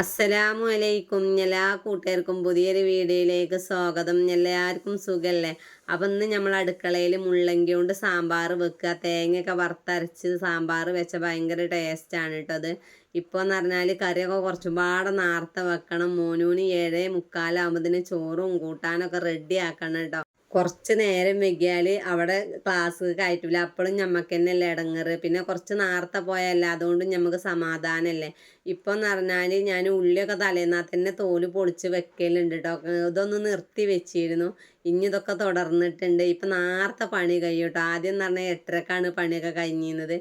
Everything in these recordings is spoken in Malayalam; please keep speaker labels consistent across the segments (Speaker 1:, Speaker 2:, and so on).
Speaker 1: അസ്സലാമു അലൈക്കും എല്ലാ കൂട്ടുകാർക്കും പുതിയൊരു വീഡിയോയിലേക്ക് സ്വാഗതം. എല്ലാവർക്കും സുഖമല്ലേ അപ്പം ഇന്ന് നമ്മൾ അടുക്കളയിൽ മുള്ളങ്കി കൊണ്ട് സാമ്പാർ വെക്കുക. തേങ്ങയൊക്കെ വറുത്തരച്ച് സാമ്പാർ വെച്ച ഭയങ്കര ടേസ്റ്റാണ് കേട്ടോ അത്. ഇപ്പോൾ എന്ന് പറഞ്ഞാൽ കറിയൊക്കെ കുറച്ചുപാടെ നേർത്ത വെക്കണം. മോനൂന് ഏഴേ മുക്കാലാകുമ്പോഴത്തേന് ചോറും കൂട്ടാനൊക്കെ റെഡി ആക്കണം കേട്ടോ കുറച്ച് നേരം വെക്കിയാൽ അവിടെ ക്ലാസ് കയറ്റില്ല അപ്പോഴും ഞമ്മക്ക് തന്നെ അല്ലേ ഇടങ്ങറ്. പിന്നെ കുറച്ച് നേരത്തെ പോയല്ല അതുകൊണ്ട് ഞമ്മക്ക് സമാധാനമല്ലേ ഇപ്പം എന്ന് പറഞ്ഞാൽ ഞാൻ ഉള്ളിയൊക്കെ തലേന്നാൽ തന്നെ തോൽ പൊളിച്ച് വെക്കലുണ്ട് കേട്ടോ ഇതൊന്ന് നിർത്തി വെച്ചിരുന്നു. ഇനി ഇതൊക്കെ തുടർന്നിട്ടുണ്ട്. ഇപ്പം നേരത്തെ പണി കഴിയും കേട്ടോ ആദ്യം എന്ന് പറഞ്ഞാൽ എട്ടരക്കാണ് പണിയൊക്കെ കഴിഞ്ഞിരുന്നത്.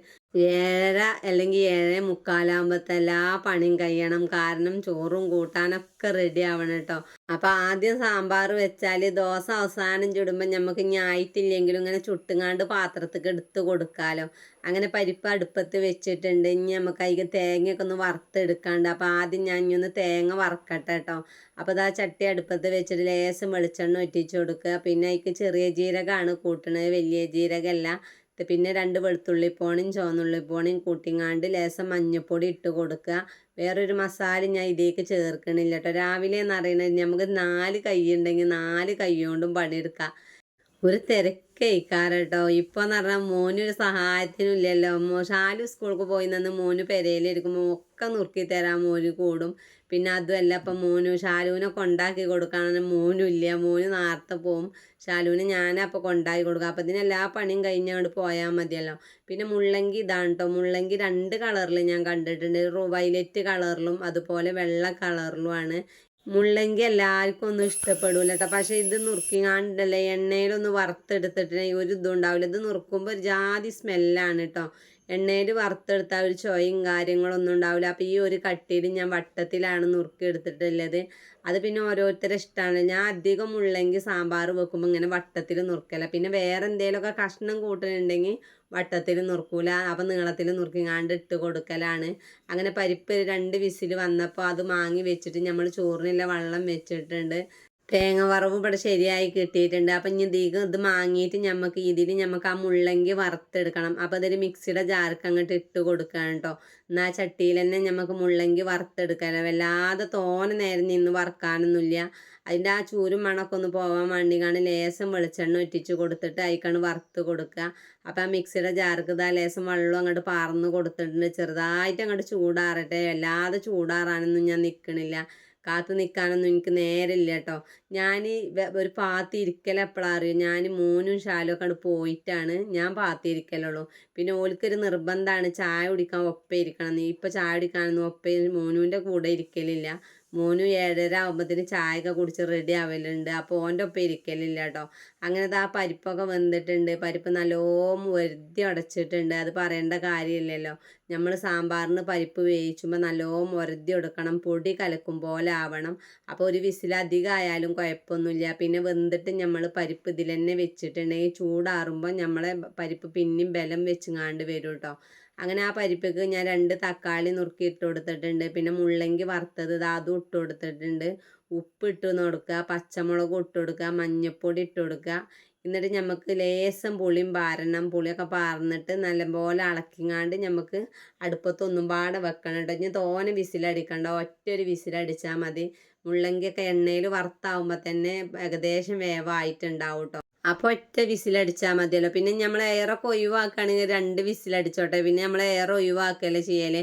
Speaker 1: ഏഴര അല്ലെങ്കിൽ ഏഴ് മുക്കാലാകുമ്പോഴത്തെ എല്ലാ പണിയും കഴിയണം. കാരണം ചോറും കൂട്ടാനൊക്കെ റെഡി ആവണം കേട്ടോ അപ്പം ആദ്യം സാമ്പാർ വെച്ചാൽ ദോശ അവസാനം ചുടുമ്പോൾ നമുക്ക് ഇനി ആയിട്ടില്ലെങ്കിലും ഇങ്ങനെ ചുട്ടുങ്ങാണ്ട് പാത്രത്തേക്ക് എടുത്ത് കൊടുക്കാമല്ലോ അങ്ങനെ പരിപ്പ് അടുപ്പത്ത് വെച്ചിട്ടുണ്ട്. ഇനി നമുക്ക് അതിൽ തേങ്ങയൊക്കെ ഒന്ന് വറുത്തെടുക്കാണ്ട്. അപ്പോൾ ആദ്യം ഞാൻ ഇനി ഒന്ന് തേങ്ങ വറക്കട്ടെ കേട്ടോ അപ്പോൾ ആ ചട്ടി അടുപ്പത്ത് വെച്ചിട്ട് ലേശം വെളിച്ചെണ്ണ ഒറ്റിച്ച് കൊടുക്കുക. പിന്നെ അതിക്ക് ചെറിയ ജീരകമാണ് കൂട്ടണത്. വലിയ ജീരകമല്ല പിന്നെ രണ്ട് വെളുത്തുള്ളിപ്പോണിയും ചുവന്നുള്ളിപ്പോണിയും കൂട്ടിങ്ങാണ്ട് ലേശം മഞ്ഞൾപ്പൊടി ഇട്ട് കൊടുക്കുക. വേറൊരു മസാല ഞാൻ ഇതിലേക്ക് ചേർക്കണില്ല കേട്ടോ രാവിലെ എന്ന് പറയുന്നത് നമുക്ക് നാല് കൈ ഉണ്ടെങ്കിൽ നാല് കൈ കൊണ്ടും പണിയെടുക്കാം. ഒരു തിരക്കേക്കാറ് കേട്ടോ ഇപ്പൊ എന്ന് പറഞ്ഞാൽ മോനൊരു സഹായത്തിനും ഇല്ലല്ലോ ഷാലു സ്കൂൾക്ക് പോയി നിന്ന് മോന് പെരയിലിരിക്കുമ്പോൾ ഒക്കെ നുറുക്കി തരാൻ മോന് കൂടും. പിന്നെ അതുമല്ല ഇപ്പം മോനു ഷാലുവിനെ കൊണ്ടാക്കി കൊടുക്കാണെങ്കിൽ മോനും ഇല്ല മോന് നേരത്തെ പോവും. ഷാലുവിന് ഞാനപ്പോൾ കൊണ്ടാക്കി കൊടുക്കാം. അപ്പം ഇതിന് എല്ലാ പണിയും കഴിഞ്ഞങ്ങോട്ട് പോയാൽ മതിയല്ലോ. പിന്നെ മുള്ളങ്കി ഇതാണ് കേട്ടോ മുള്ളങ്കി രണ്ട് കളറിൽ ഞാൻ കണ്ടിട്ടുണ്ട്. വൈലറ്റ് കളറിലും അതുപോലെ വെള്ള കളറിലുമാണ്. മുള്ളങ്കി എല്ലാവർക്കും ഒന്നും ഇഷ്ടപ്പെടില്ല കേട്ടോ പക്ഷേ ഇത് നുറുക്കിങ്ങാണ്ടല്ലേ എണ്ണയിലൊന്ന് വറുത്തെടുത്തിട്ടുണ്ടെങ്കിൽ ഒരു ഇതുണ്ടാവില്ല ഇത് നുറുക്കുമ്പോൾ ഒരു ജാതി സ്മെല്ലാണ് കേട്ടോ എണ്ണയിൽ വറുത്തെടുത്താൽ ഒരു ചൊയും കാര്യങ്ങളൊന്നും ഉണ്ടാവില്ല. അപ്പോൾ ഈ ഒരു കട്ടിയിൽ ഞാൻ വട്ടത്തിലാണ് നുറുക്കി എടുത്തിട്ടുള്ളത്. അത് പിന്നെ ഓരോരുത്തരുടെ ഇഷ്ടമാണ് ഞാൻ അധികം ഉള്ളെങ്കിൽ സാമ്പാർ വെക്കുമ്പോൾ ഇങ്ങനെ വട്ടത്തിൽ നുറുക്കല. പിന്നെ വേറെ എന്തെങ്കിലുമൊക്കെ കഷ്ണം കൂട്ടുന്നുണ്ടെങ്കിൽ വട്ടത്തിൽ നുറുക്കൂല. അപ്പം നീളത്തിൽ നുറുക്കിങ്ങാണ്ട് ഇട്ട് കൊടുക്കലാണ്. അങ്ങനെ പരിപ്പ് രണ്ട് വിസിൽ വന്നപ്പോൾ അത് മാങ്ങി വെച്ചിട്ട് നമ്മൾ ചോറിനുള്ള വെള്ളം വെച്ചിട്ടുണ്ട്. തേങ്ങ വറവ് ഇവിടെ ശരിയായി കിട്ടിയിട്ടുണ്ട്. അപ്പം ഇനി ഇതിക്ക് ഇത് മാങ്ങിയിട്ട് നമുക്ക് ഇതിൽ നമുക്ക് ആ മുള്ളങ്കി വറുത്തെടുക്കണം. അപ്പം അതൊരു മിക്സിയുടെ ജാർക്ക് അങ്ങോട്ട് ഇട്ട് കൊടുക്കണം കേട്ടോ എന്നാൽ ചട്ടിയിൽ തന്നെ നമുക്ക് മുള്ളങ്കി വറുത്തെടുക്കാനോ വല്ലാതെ തോനെ നേരം നിന്ന് വറുക്കാനൊന്നുമില്ല. അതിന്റെ ആ ചൂരും മണമൊക്കെ ഒന്ന് പോകാൻ വേണ്ടി വേണ്ടിക്കാണ് ലേസം വെളിച്ചെണ്ണ ഒറ്റിച്ച് കൊടുത്തിട്ട് അതിക്കാണ് വറുത്ത് കൊടുക്കുക. അപ്പം ആ മിക്സിയുടെ ജാർക്ക് ഇതാ ലേസം വെള്ളം അങ്ങോട്ട് പാർന്ന് കൊടുത്തിട്ടുണ്ട്. ചെറുതായിട്ട് അങ്ങോട്ട് ചൂടാറട്ടെ. വല്ലാതെ ചൂടാറാനൊന്നും ഞാൻ നിൽക്കണില്ല കാത്തു നിൽക്കാനൊന്നും എനിക്ക് നേരമില്ല കേട്ടോ ഞാൻ ഒരു പാത്തി ഇരിക്കൽ എപ്പോഴാണ് അറിയും? ഞാൻ മോനും ശാലും ഒക്കെ പോയിട്ടാണ് ഞാൻ പാത്തി ഇരിക്കലുള്ളൂ പിന്നെ ഓൽക്കൊരു നിർബന്ധമാണ് ചായ കുടിക്കാൻ ഒപ്പം ഇരിക്കണം. നീ ഇപ്പം ചായ കുടിക്കാനൊന്നും ഒപ്പം മോനുവിന്റെ കൂടെ ഇരിക്കലില്ല. മോനു ഏഴര ആകുമ്പോഴത്തേന് ചായയൊക്കെ കുടിച്ച് റെഡി ആവലുണ്ട്. അപ്പോൾ ഓന്റെ ഒപ്പം ഇരിക്കലില്ല കേട്ടോ അങ്ങനത്തെ ആ പരിപ്പൊക്കെ വെന്തിട്ടുണ്ട് പരിപ്പ് നല്ലോം വരുതി ഉടച്ചിട്ടുണ്ട് അത് പറയേണ്ട കാര്യമില്ലല്ലോ. നമ്മൾ സാമ്പാറിന് പരിപ്പ് വേവിച്ചുമ്പോൾ നല്ലോം ഉരതി എടുക്കണം പൊടി കലക്കും പോലെ ആവണം. അപ്പോൾ ഒരു വിസിലധികം ആയാലും കുഴപ്പമൊന്നുമില്ല. പിന്നെ വെന്തിട്ട് നമ്മൾ പരിപ്പ് ഇതിൽ തന്നെ വെച്ചിട്ടുണ്ടെങ്കിൽ ചൂടാറുമ്പോൾ നമ്മളെ പരിപ്പ് പിന്നെയും ബലം വെച്ചുങ്ങാണ്ട് വരും കേട്ടോ അങ്ങനെ ആ പരിപ്പിക്ക് ഞാൻ രണ്ട് തക്കാളി നുറുക്കി ഇട്ട് കൊടുത്തിട്ടുണ്ട്. പിന്നെ മുള്ളങ്കി വറുത്തത് അതും ഇട്ട് കൊടുത്തിട്ടുണ്ട്. ഉപ്പ് ഇട്ട് കൊടുക്കുക പച്ചമുളക് ഇട്ട് കൊടുക്കുക മഞ്ഞൾപ്പൊടി ഇട്ട് കൊടുക്കുക. എന്നിട്ട് നമുക്ക് ലേശം പുളിയും പാരണം പുളിയൊക്കെ പാർന്നിട്ട് നല്ലപോലെ അളക്കിങ്ങാണ്ട് നമുക്ക് അടുപ്പത്തൊന്നും പാടെ വെക്കണം കേട്ടോ ഇനി തോനെ വിസിലടിക്കണ്ട. ഒറ്റ ഒരു വിസിലടിച്ചാൽ മതി. മുള്ളങ്കിയൊക്കെ എണ്ണയിൽ വറുത്താവുമ്പോൾ തന്നെ ഏകദേശം വേവായിട്ടുണ്ടാവും കേട്ടോ അപ്പോൾ ഒറ്റ വിസിലടിച്ചാൽ മതിയല്ലോ. പിന്നെ നമ്മൾ എയറൊക്കെ ഒഴിവാക്കുകയാണെങ്കിൽ രണ്ട് വിസിലടിച്ചോട്ടെ. പിന്നെ നമ്മൾ എയർ ഒഴിവാക്കല്ലേ ചെയ്യൽ?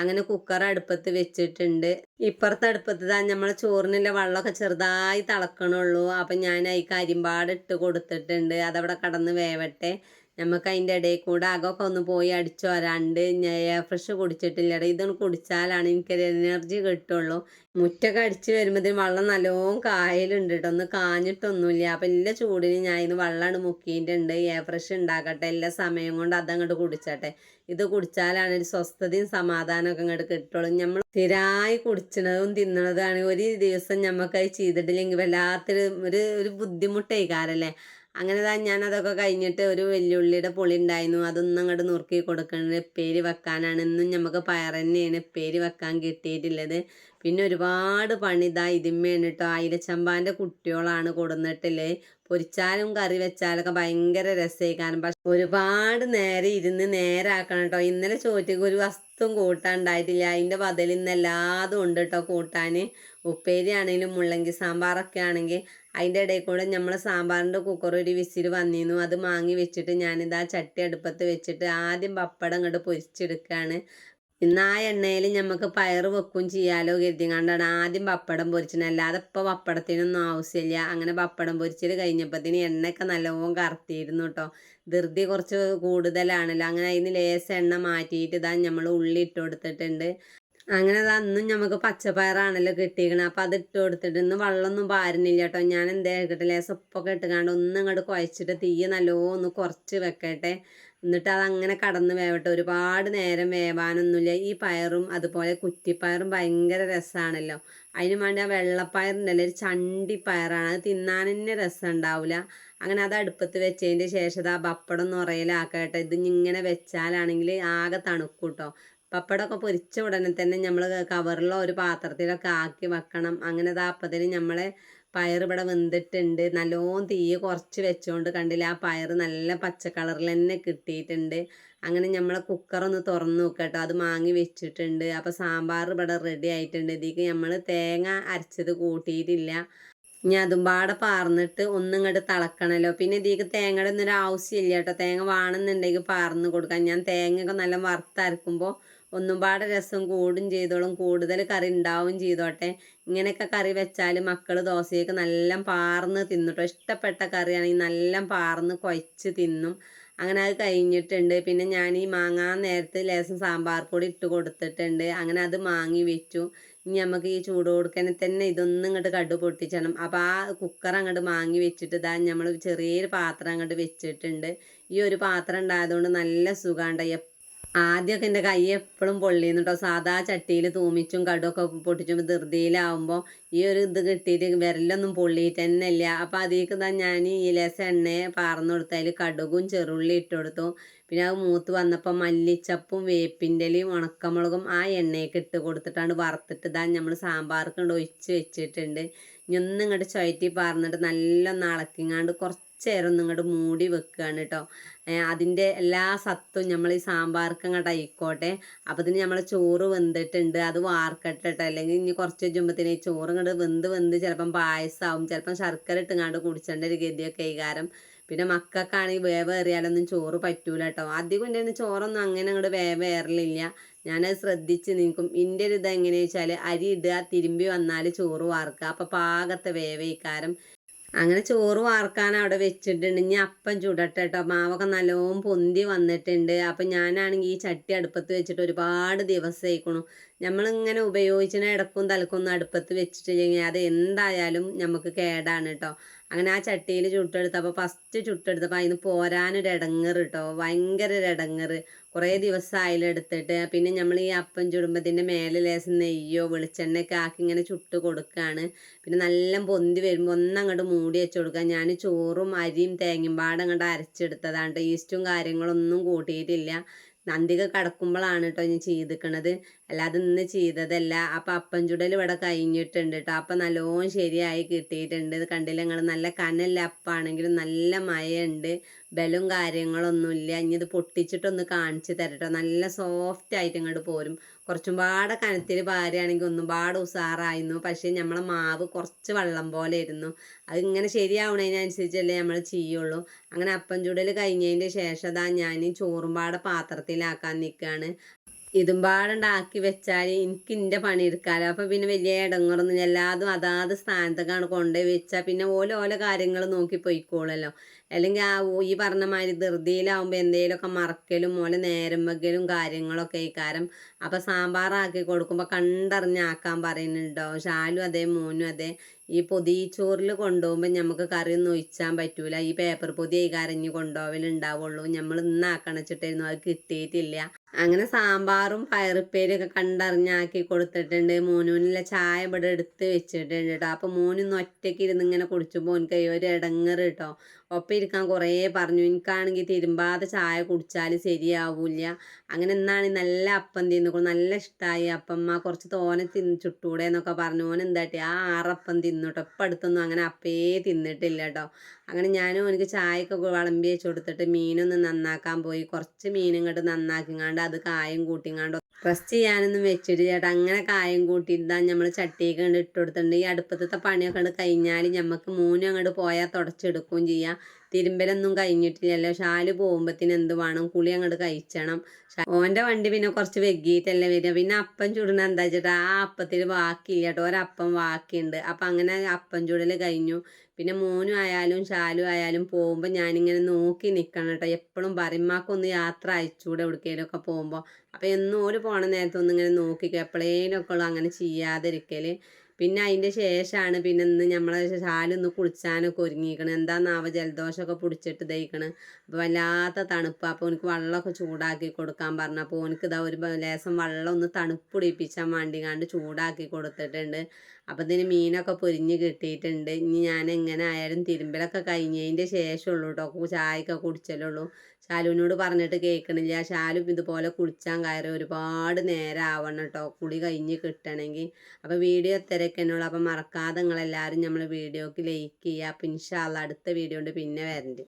Speaker 1: അങ്ങനെ കുക്കർ അടുപ്പത്ത് വെച്ചിട്ടുണ്ട്. ഇപ്പുറത്തെ അടുപ്പത്ത് താൻ നമ്മൾ ചോറിനുള്ള വെള്ളമൊക്കെ ചെറുതായി തിളക്കണുള്ളൂ. അപ്പം ഞാൻ അതിൽ കരിമ്പാട് ഇട്ട് കൊടുത്തിട്ടുണ്ട്. അതവിടെ കടന്ന് വേവട്ടെ. നമുക്ക് അതിന്റെ ഇടയിൽ കൂടെ അകമൊക്കെ ഒന്ന് പോയി അടിച്ചു വരാണ്ട് എയർ ഫ്രഷ് കുടിച്ചിട്ടില്ല. ഇതൊന്ന് കുടിച്ചാലാണ് എനിക്കൊരു എനർജി കിട്ടുള്ളൂ. മുറ്റൊക്കെ അടിച്ച് വരുമ്പോഴത്തേന് വെള്ളം നല്ലോണം കായലുണ്ട് കേട്ടോ ഒന്ന് കാഞ്ഞിട്ടൊന്നുമില്ല. അപ്പം എല്ലാ ചൂടിന് ഞാൻ ഇന്ന് വെള്ളമാണ് മുക്കിയിട്ടുണ്ട് എയർ ഫ്രഷ് ഉണ്ടാക്കട്ടെ എല്ലാ സമയം കൊണ്ട് അതങ്ങോട്ട് കുടിച്ചട്ടെ. ഇത് കുടിച്ചാലാണ് ഒരു സ്വസ്ഥതയും സമാധാനമൊക്കെ അങ്ങോട്ട് കിട്ടുള്ളൂ. നമ്മൾ സ്ഥിരമായി കുടിച്ചണതും തിന്നണതാണ് ഒരു ദിവസം നമുക്കത് ചെയ്തിട്ടില്ലെങ്കിൽ വല്ലാത്തൊരു ഒരു ഒരു ബുദ്ധിമുട്ടേക്കാരല്ലേ? അങ്ങനെ താ ഞാൻ അതൊക്കെ കഴിഞ്ഞിട്ട് ഒരു വെല്ലുള്ളിയുടെ പൊളി ഉണ്ടായിരുന്നു. അതൊന്നും അങ്ങോട്ട് നുറുക്കി കൊടുക്കണത് പേര് വെക്കാനാണ്. ഇന്നും നമുക്ക് പയർ തന്നെയാണ് പേര് വെക്കാൻ കിട്ടിയിട്ടുള്ളത്. പിന്നെ ഒരുപാട് പണി ഇതാ ഇതിന്മേണ് അയിലച്ചമ്പാന്റെ കുട്ടികളാണ് കൊടുന്നിട്ടില്ലേ. പൊരിച്ചാലും കറി വെച്ചാലൊക്കെ ഭയങ്കര രസമായിക്കാനും പക്ഷെ ഒരുപാട് നേരം ഇരുന്ന് നേരാക്കണം കേട്ടോ ഇന്നലെ ചോറ്റയ്ക്ക് ഒരു വസ്തുവും കൂട്ടാണ്ടായിട്ടില്ല അതിന്റെ ബദൽ ഇന്ന് എല്ലാതും ഉണ്ട് കേട്ടോ കൂട്ടാൻ ഉപ്പേരി ആണെങ്കിലും മുള്ളങ്കി സാമ്പാറൊക്കെ ആണെങ്കിൽ അതിന്റെ ഇടയിൽ കൂടെ നമ്മൾ സാമ്പാറിന്റെ കുക്കർ ഒരു വിസിൽ വന്നിരുന്നു. അത് മാങ്ങി വെച്ചിട്ട് ഞാനിത് ആ ചട്ടി അടുപ്പത്ത് വെച്ചിട്ട് ആദ്യം പപ്പടം അങ്ങോട്ട് പൊരിച്ചെടുക്കുകയാണ് ഇന്ന് ആ എണ്ണയിൽ നമുക്ക് പയറ് വെക്കും ചെയ്യാലോ കരുതിങ്ങാണ്ടാണ്. ആദ്യം പപ്പടം പൊരിച്ചത് അല്ലാതെ ഇപ്പോൾ പപ്പടത്തിനൊന്നും ആവശ്യമില്ല അങ്ങനെ പപ്പടം പൊരിച്ചത് കഴിഞ്ഞപ്പോഴത്തേന് എണ്ണയൊക്കെ നല്ലോണം കറുത്തിയിരുന്നു കേട്ടോ ധൃതി കുറച്ച് കൂടുതലാണല്ലോ. അങ്ങനെ അതിന് ലേസ് എണ്ണ മാറ്റിയിട്ട് ഇതാ നമ്മൾ ഉള്ളി ഇട്ട് കൊടുത്തിട്ടുണ്ട്. അങ്ങനെ അത് അന്നും നമുക്ക് പച്ചപ്പയറാണല്ലോ കിട്ടിയിരിക്കണത്. അപ്പം അത് ഇട്ട് കൊടുത്തിട്ട് ഇന്ന് വെള്ളമൊന്നും പാരുന്നില്ല കേട്ടോ ഞാൻ എന്താ കേട്ടെ ലേസ് ഉപ്പൊക്കെ ഇട്ടുകാണ്ട് ഒന്നും കുഴച്ചിട്ട് തീയ നല്ലോ ഒന്ന് കുറച്ച് വെക്കട്ടെ. എന്നിട്ട് അത് അങ്ങനെ കടന്ന് വേവട്ടെ. ഒരുപാട് നേരം വേവാനൊന്നുമില്ല. ഈ പയറും അതുപോലെ കുറ്റിപ്പയറും ഭയങ്കര രസമാണല്ലോ അതിന് വേണ്ടി ആ വെള്ളപ്പയറുണ്ടല്ലോ ഒരു ചണ്ടി പയറാണ്. അത് തിന്നാൻ തന്നെ രസം ഉണ്ടാവില്ല അങ്ങനെ അത് അടുപ്പത്ത് വെച്ചതിന്റെ ശേഷം ആ പപ്പടം നിറയിലാക്കട്ടെ. ഇത് ഇങ്ങനെ വെച്ചാലാണെങ്കിൽ ആകെ തണുക്കും കേട്ടോ പപ്പടമൊക്കെ പൊരിച്ച ഉടനെ തന്നെ നമ്മൾ കവറിലോ ഒരു പാത്രത്തിലൊക്കെ ആക്കി വെക്കണം. അങ്ങനെ ഇതാ അപ്പത്തിന് നമ്മളെ പയർ ഇവിടെ വെന്തിട്ടുണ്ട്. നല്ലോണം തീ കുറച്ച് വെച്ചുകൊണ്ട് കണ്ടില്ല ആ പയർ നല്ല പച്ച കളറിൽ തന്നെ കിട്ടിയിട്ടുണ്ട്. അങ്ങനെ നമ്മളെ കുക്കറൊന്ന് തുറന്ന് നോക്കട്ടോ അത് മാങ്ങി വെച്ചിട്ടുണ്ട്. അപ്പോൾ സാമ്പാർ ഇവിടെ റെഡി ആയിട്ടുണ്ട്. ഇതിക്ക് നമ്മൾ തേങ്ങ അരച്ചത് കൂട്ടിയിട്ടില്ല. ഇനി അതും പാടെ പാർന്നിട്ട് ഒന്നും ഇങ്ങോട്ട് തിളക്കണമല്ലോ പിന്നെ ഇതിക്ക് തേങ്ങയുടെ ഒന്നും ആവശ്യമില്ല കേട്ടോ. തേങ്ങ വേണമെന്നുണ്ടെങ്കിൽ പാർന്ന് കൊടുക്കാം. ഞാൻ തേങ്ങയൊക്കെ നല്ല വറുത്തരക്കുമ്പോൾ ഒന്നും പാടെ രസം കൂടും ചെയ്തോളും. കൂടുതൽ കറി ഉണ്ടാവും ചെയ്തോട്ടെ. ഇങ്ങനെയൊക്കെ കറി വെച്ചാൽ മക്കൾ ദോശയൊക്കെ നല്ല പാർന്ന് തിന്നിട്ടോ ഇഷ്ടപ്പെട്ട കറിയാണെങ്കിൽ നല്ല പാർന്ന് കുഴച്ച് തിന്നും. അങ്ങനെ അത് കഴിഞ്ഞിട്ടുണ്ട്. പിന്നെ ഞാൻ ഈ മാങ്ങാൻ നേരത്തെ ലേശം സാമ്പാർ കൂടി ഇട്ട് കൊടുത്തിട്ടുണ്ട്. അങ്ങനെ അത് മാങ്ങി വെച്ചു. ഇനി നമുക്ക് ഈ ചൂട് കൊടുക്കാൻ തന്നെ ഇതൊന്നും ഇങ്ങോട്ട് കടു പൊട്ടിച്ചണം. അപ്പോൾ ആ കുക്കർ അങ്ങോട്ട് മാങ്ങി വെച്ചിട്ട് ഇതാ നമ്മൾ ചെറിയൊരു പാത്രം അങ്ങോട്ട് വെച്ചിട്ടുണ്ട്. ഈ ഒരു പാത്രം ഉണ്ടായതുകൊണ്ട് നല്ല സുഖമുണ്ട് ആദ്യമൊക്കെ എന്റെ കൈ എപ്പോഴും പൊള്ളിയിരുന്നു കേട്ടോ സാധാ ചട്ടിയിൽ തൂമിച്ചും കടുമൊക്കെ പൊട്ടിച്ചും ധൃതിയിലാവുമ്പോൾ ഈ ഒരു ഇത് കിട്ടിയിട്ട് വിരലൊന്നും പൊള്ളിയിട്ട് തന്നെ ഇല്ല അപ്പോൾ അതിലേക്ക് തന്നെ ഞാൻ ഈ ലേസ എണ്ണയെ പാർന്നു കൊടുത്ത് കടുകും ചെറുള്ളി ഇട്ട് കൊടുത്തു. പിന്നെ അത് മൂത്ത് വന്നപ്പോൾ മല്ലിച്ചപ്പും വേപ്പിന്റെലയും ഉണക്കമുളകും ആ എണ്ണയൊക്കെ ഇട്ട് കൊടുത്തിട്ടാണ് വറുത്തിട്ട് ഇതാ നമ്മൾ സാമ്പാർക്ക് ഒഴിച്ച് വെച്ചിട്ടുണ്ട്. ഇനി ഒന്നും ഇങ്ങോട്ട് ചുയറ്റി പാർന്നിട്ട് നല്ല ഇളക്കിങ്ങാണ്ട് കുറച്ച് ഒന്നും ഇങ്ങോട്ട് മൂടി വെക്കുകയാണ് കേട്ടോ അതിന്റെ എല്ലാ സത്തും നമ്മൾ ഈ സാമ്പാർക്ക് അങ്ങോട്ട് ആയിക്കോട്ടെ. അപ്പോൾ ഇതിന് നമ്മൾ ചോറ് വെന്തിട്ടുണ്ട് അത് വാർക്കട്ടെ കേട്ടോ അല്ലെങ്കിൽ ഇനി കുറച്ച് വെച്ചുമ്പോഴത്തേന് ചോറ് ഇങ്ങോട്ട് വെന്ത് വെന്ത് ചിലപ്പം പായസമാവും ചിലപ്പം ശർക്കര ഇട്ടുങ്ങാണ്ട് കുടിച്ചേണ്ട ഒരു ഗതിയൊക്കെ കൈകാരം പിന്നെ മക്കൾക്കാണെങ്കിൽ വേവ് ഏറിയാലൊന്നും ചോറ് പറ്റൂല കേട്ടോ അധികം എന്റെ ചോറൊന്നും അങ്ങനെ അങ്ങോട്ട് വേവ് ഏറലില്ല. ഞാനത് ശ്രദ്ധിച്ച് നിൽക്കും എന്റെ ഒരു ഇത് എങ്ങനെയാണെന്ന് വെച്ചാൽ അരി ഇടുക തിരുമ്പി വന്നാൽ ചോറ് വാർക്കുക. അപ്പോൾ പാകത്തെ വേവയിക്കാരം അങ്ങനെ ചോറ് വാർക്കാൻ അവിടെ വെച്ചിട്ടുണ്ട്. ഇനി അപ്പം ചുടട്ടെ കേട്ടോ മാവൊക്കെ നല്ലോണം പൊന്തി വന്നിട്ടുണ്ട്. അപ്പം ഞാനാണെങ്കിൽ ഈ ചട്ടി അടുപ്പത്ത് വെച്ചിട്ട് ഒരുപാട് ദിവസമായിക്കണു. നമ്മളിങ്ങനെ ഉപയോഗിച്ചിന് ഇടക്കും തലക്കൊന്നും അടുപ്പത്ത് വെച്ചിട്ടില്ലെങ്കിൽ അത് എന്തായാലും നമുക്ക് കേടാണ് കേട്ടോ അങ്ങനെ ആ ചട്ടിയിൽ ചുട്ടെടുത്തപ്പോൾ ഫസ്റ്റ് ചുട്ടെടുത്തപ്പോൾ അതിന് പോരാനൊരു ഇടങ്ങറ് കേട്ടോ ഭയങ്കര ഒരു ഇടങ്ങറ് കുറേ ദിവസം അതിലെടുത്തിട്ട് പിന്നെ നമ്മൾ ഈ അപ്പം ചുടുമ്പത്തിന്റെ മേലെ ലേശം നെയ്യോ വെളിച്ചെണ്ണയൊക്കെ ആക്കി ഇങ്ങനെ ചുട്ട് കൊടുക്കുകയാണ് പിന്നെ നല്ല പൊന്തി വരുമ്പോൾ ഒന്നങ്ങോട്ട് മൂടി വെച്ച് കൊടുക്കുക ഞാൻ ചോറും അരിയും തേങ്ങയും പാടെ അങ്ങോട്ട് അരച്ചെടുത്തതാണ് ഈസ്റ്റും കാര്യങ്ങളൊന്നും കൂട്ടിയിട്ടില്ല. നന്ദിക കടക്കുമ്പോഴാണ് കേട്ടോ ഞാൻ ചെയ്തിക്കണത്. അല്ലാതെ ഇന്ന് ചെയ്തതല്ല. അപ്പം അപ്പം ചുടൽ ഇവിടെ കഴിഞ്ഞിട്ടുണ്ട് കേട്ടോ അപ്പം നല്ലോണം ശരിയായി കിട്ടിയിട്ടുണ്ട്. ഇത് കണ്ടില്ല? നിങ്ങൾ നല്ല കനല്ല അപ്പാണെങ്കിലും നല്ല മഴയുണ്ട്. ബലും കാര്യങ്ങളൊന്നുമില്ല ഇനി ഇത് പൊട്ടിച്ചിട്ടൊന്ന് കാണിച്ചു തരട്ടോ നല്ല സോഫ്റ്റ് ആയിട്ട് ഇങ്ങോട്ട് പോരും. കുറച്ചും പാടെ കനത്തിൽ ഭാര്യയാണെങ്കിൽ ഒന്നും പാടെ ഉസാറായിരുന്നു. പക്ഷേ നമ്മളെ മാവ് കുറച്ച് വെള്ളം പോലെ ആയിരുന്നു. അത് ഇങ്ങനെ ശരിയാവണതിനനുസരിച്ചല്ലേ നമ്മൾ ചെയ്യുള്ളൂ. അങ്ങനെ അപ്പം ചുടൽ കഴിഞ്ഞതിന്റെ ശേഷം ഞാൻ ചോറും പാടെ പാത്രത്തിലാക്കാൻ നിൽക്കുകയാണ് ഇതും പാടുണ്ടാക്കി വെച്ചാൽ എനിക്ക് എന്റെ പണി എടുക്കാമല്ലോ അപ്പോൾ പിന്നെ വലിയ ഇടങ്ങളൊന്നും എല്ലാതും അതാത് സ്ഥാനത്തേക്കാണ് കൊണ്ടുപോയി വെച്ചാൽ പിന്നെ ഓല ഓല കാര്യങ്ങൾ നോക്കി പോയിക്കോളല്ലോ അല്ലെങ്കിൽ ആ ഈ പറഞ്ഞ മാതിരി ധൃതിയിലാവുമ്പോൾ എന്തെങ്കിലുമൊക്കെ മറക്കലും ഓല നേരം വെക്കലും കാര്യങ്ങളൊക്കെ ഈ കാരം അപ്പോൾ സാമ്പാറാക്കി കൊടുക്കുമ്പോൾ കണ്ടറിഞ്ഞാക്കാൻ പറയുന്നുണ്ടോ? ഷാലും അതെ മോനും അതെ. ഈ പൊതിച്ചോറിൽ കൊണ്ടുപോകുമ്പോൾ നമുക്ക് കറിയൊന്നും ഒഴിച്ചാൻ പറ്റൂല. ഈ പേപ്പർ പൊതി കരഞ്ഞ് കൊണ്ടുപോകലുണ്ടാവുള്ളൂ നമ്മൾ ഇന്നാക്കണച്ചിട്ടായിരുന്നു അത് കിട്ടിയിട്ടില്ല അങ്ങനെ സാമ്പാറും പയറുപ്പേരൊക്കെ കണ്ടറിഞ്ഞാക്കി കൊടുത്തിട്ടുണ്ട്. മോനൂനിലെ ചായ ഇവിടെ എടുത്ത് വെച്ചിട്ടുണ്ട് കേട്ടോ. അപ്പോൾ മോനൊന്ന് ഒറ്റയ്ക്ക് ഇരുന്ന് ഇങ്ങനെ കുടിച്ചുമ്പോൾ എനിക്ക് ഒരു ഇടങ്ങറ് കേട്ടോ. ഒപ്പം ഇരിക്കാൻ കുറേ പറഞ്ഞു. എനിക്കാണെങ്കിൽ തിരുമ്പാതെ ചായ കുടിച്ചാൽ ശരിയാവില്ല. അങ്ങനെ എന്നാണ് നല്ല അപ്പം തിന്നു. നല്ല ഇഷ്ടമായി അപ്പമ്മ കുറച്ച് തോനെ തിന്ന് ചുട്ടൂടെ എന്നൊക്കെ പറഞ്ഞു. ഓൻ എന്താട്ടി ആ ആറപ്പം തിന്നു കേട്ടോ ഇപ്പം അടുത്തൊന്നും അങ്ങനെ അപ്പേ തിന്നിട്ടില്ല കേട്ടോ അങ്ങനെ ഞാനും എനിക്ക് ചായയൊക്കെ വിളമ്പി വെച്ച് കൊടുത്തിട്ട് മീനൊന്ന് നന്നാക്കാൻ പോയി. കുറച്ച് മീൻ ഇങ്ങോട്ട് നന്നാക്കിങ്ങാണ്ട് അത് കായും കൂട്ടിങ്ങാണ്ട് റെസ്റ്റ് ചെയ്യാനൊന്നും വെച്ചിട്ട് ചേട്ടാ. അങ്ങനെ കായം കൂട്ടിയിട്ടാ നമ്മൾ ചട്ടിയൊക്കെ കണ്ട് ഇട്ട് കൊടുത്തിട്ടുണ്ട്. ഈ അടുപ്പത്തെ പണിയൊക്കെ കണ്ട് കഴിഞ്ഞാൽ നമുക്ക് മൂന്നും അങ്ങോട്ട് പോയാൽ തുടച്ചെടുക്കുകയും ചെയ്യാം. തിരുമ്പലൊന്നും കഴിഞ്ഞിട്ടില്ലല്ലോ. ഷാൽ പോകുമ്പത്തിന് എന്ത് വേണം? കുളി അങ്ങോട്ട് കഴിച്ചണം. ഓന്റെ വണ്ടി പിന്നെ കുറച്ച് വെക്കിയിട്ടല്ലേ വരിക. പിന്നെ അപ്പം ചുടണ എന്താ വെച്ചിട്ട് ആ അപ്പത്തിൽ വാക്കില്ല കേട്ടോ ഒരപ്പം ബാക്കിയുണ്ട് അപ്പം അങ്ങനെ അപ്പം ചുടൽ കഴിഞ്ഞു. പിന്നെ മോനും ആയാലും ഷാലും ആയാലും പോകുമ്പോൾ ഞാനിങ്ങനെ നോക്കി നിൽക്കണം കേട്ടോ എപ്പോഴും പറയുമ്മാക്കൊന്ന് യാത്ര അയച്ചുകൂടെ എവിടേക്കേലൊക്കെ പോകുമ്പോൾ അപ്പോൾ എന്നും ഓര് പോണ നേരത്തൊന്നും ഇങ്ങനെ നോക്കിക്കോ. എപ്പോഴേലൊക്കെ ഉള്ളു അങ്ങനെ ചെയ്യാതിരിക്കൽ പിന്നെ അതിന്റെ ശേഷമാണ് പിന്നെ ഇന്ന് നമ്മളെ ശാലൊന്ന് കുളിച്ചാനൊക്കെ ഒരുങ്ങിയിരിക്കണം എന്താന്നാവ ജലദോഷമൊക്കെ പിടിച്ചിട്ട് ദഹിക്കണ് അപ്പോൾ വല്ലാത്ത തണുപ്പ്. അപ്പോൾ എനിക്ക് വെള്ളമൊക്കെ ചൂടാക്കി കൊടുക്കാൻ പറഞ്ഞു. അപ്പോൾ എനിക്ക് ഇതാ ഒരു ലേസം വെള്ളം ഒന്ന് തണുപ്പിടിപ്പിച്ചാൻ വേണ്ടി കണ്ട് ചൂടാക്കി കൊടുത്തിട്ടുണ്ട്. അപ്പോൾ ഇതിന് മീനൊക്കെ പൊരിഞ്ഞ് കിട്ടിയിട്ടുണ്ട്. ഇനി ഞാൻ എങ്ങനെ ആയാലും തിരുമ്പലൊക്കെ കഴിഞ്ഞതിന്റെ ശേഷമുള്ളൂ കേട്ടോ ചായയൊക്കെ കുടിച്ചല്ലുള്ളൂ ശാലുവിനോട് പറഞ്ഞിട്ട് കേൾക്കണില്ല. ശാലു ഇതുപോലെ കുളിച്ചാൻ കയറി ഒരുപാട് നേരം ആവണം കേട്ടോ കുളി കഴിഞ്ഞ് കിട്ടണമെങ്കിൽ. അപ്പോൾ വീഡിയോ തിരക്കെന്നുള്ളൂ അപ്പോൾ മറക്കാതെ നിങ്ങളെല്ലാവരും നമ്മൾ വീഡിയോക്ക് ലൈക്ക് ചെയ്യുക. അപ്പം ഇൻഷാല്ല അടുത്ത വീഡിയോ കൊണ്ട് പിന്നെ വരണ്ട്.